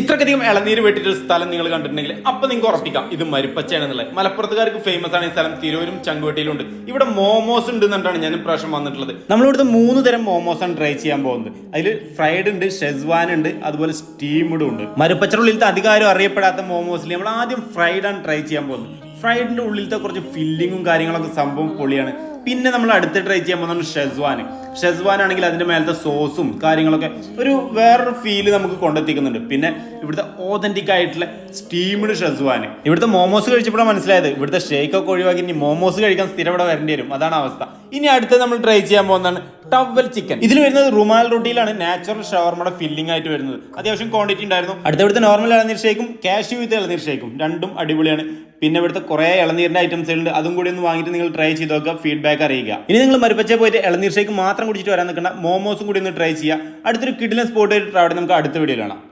ഇത്രക്കധികം ഇളനീര് വെട്ടിട്ട് ഒരു സ്ഥലം നിങ്ങൾ കണ്ടിട്ടുണ്ടെങ്കിൽ അപ്പൊ നിങ്ങൾക്ക് ഉറപ്പിക്കാം. ഇത് മരുപ്പച്ചയാണെന്നുള്ളത് മലപ്പുറത്തുകാർക്ക് ഫേമസ് ആണ് ഈ സ്ഥലം. തിരൂരും ചങ്കുവെട്ടിയിലുണ്ട് ഇവിടെ മോമോസ് ഉണ്ട് എന്നിട്ടാണ് ഞാൻ ഇപ്രാവശ്യം വന്നിട്ടുള്ളത്. നമ്മളിവിടുത്തെ മൂന്ന് തരം മോമോസ് ആണ് ട്രൈ ചെയ്യാൻ പോകുന്നത്. അതിൽ ഫ്രൈഡ് ഉണ്ട് ഷെസ്വാൻ ഉണ്ട് അതുപോലെ സ്റ്റീംഡും ഉണ്ട്. മരുപ്പച്ചയുടെ ഉള്ളിലത്തെ അധികാരം അറിയപ്പെടാത്ത മോമോസിൽ നമ്മൾ ആദ്യം ഫ്രൈഡ് ആണ് ട്രൈ ചെയ്യാൻ പോകുന്നത്. ഫ്രൈഡിന്റെ ഉള്ളിലത്തെ കുറച്ച് ഫില്ലിങ്ങും കാര്യങ്ങളൊക്കെ സംഭവം പൊളിയാണ്. പിന്നെ നമ്മൾ അടുത്ത് ട്രൈ ചെയ്യാൻ പോകുന്നത് ഷെസ്വാൻ ഷെസ്വാൻ ആണെങ്കിൽ അതിന്റെ മേലത്തെ സോസും കാര്യങ്ങളൊക്കെ ഒരു വേറൊരു ഫീൽ നമുക്ക് കൊണ്ടെത്തിക്കുന്നുണ്ട്. പിന്നെ ഇവിടുത്തെ ഓതന്റിക് ആയിട്ടുള്ള സ്റ്റീംഡ് ഷെസ്വാൻ ഇവിടുത്തെ മോമോസ് കഴിച്ചപ്പോഴാണ് മനസ്സിലായത്. ഇവിടുത്തെ ഷേക്ക് ഒക്കെ ഒഴിവാക്കി ഇനി മോമോസ് കഴിക്കാൻ സ്ഥിരം ഇവിടെ വരേണ്ടി വരും. അതാണ് അവസ്ഥ. ഇനി അടുത്ത നമ്മൾ ട്രൈ ചെയ്യാൻ പോകുന്നതാണ് ടവൽ ചിക്കൻ ഇതിൽ വരുന്നത് റുമാൽ റൊട്ടിയിലാണ്. നാച്ചുറൽ ഷവർമയുടെ ഫില്ലിംഗ് ആയിട്ട് വരുന്നത്. അത്യാവശ്യം ക്വാണ്ടിറ്റി ഉണ്ടായിരുന്നു. അടുത്ത ഇവിടുത്തെ നോർമൽ ഇളനീർ ഷേക്കും കാഷ്യൂ വിത്ത് ഇളനീർ ഷേക്കും രണ്ടും അടിപൊളിയാണ്. പിന്നെ ഇവിടുത്തെ കുറേ ഇളനീരിന്റെ ഐറ്റംസ് ഉണ്ട് അതും കൂടി ഒന്ന് വാങ്ങിയിട്ട് നിങ്ങൾ ട്രൈ ചെയ്ത് നോക്കുക. ഫീഡ്ബാക്ക് അറിയിക്കുക. ഇനി നിങ്ങൾ മരുപ്പച്ചേ പോയിട്ട് ഇളനീർ ഷേക്ക് മാത്രം കുടിച്ചിട്ട് വരാൻ നിൽക്കണ്ട. മോമോസും കൂടി ഒന്ന് ട്രൈ ചെയ്യുക. അടുത്തൊരു കിഡിലും സ്പോട്ട് ആയിട്ട് അവിടെ നമുക്ക് അടുത്ത വീഡിയോയിൽ കാണാം.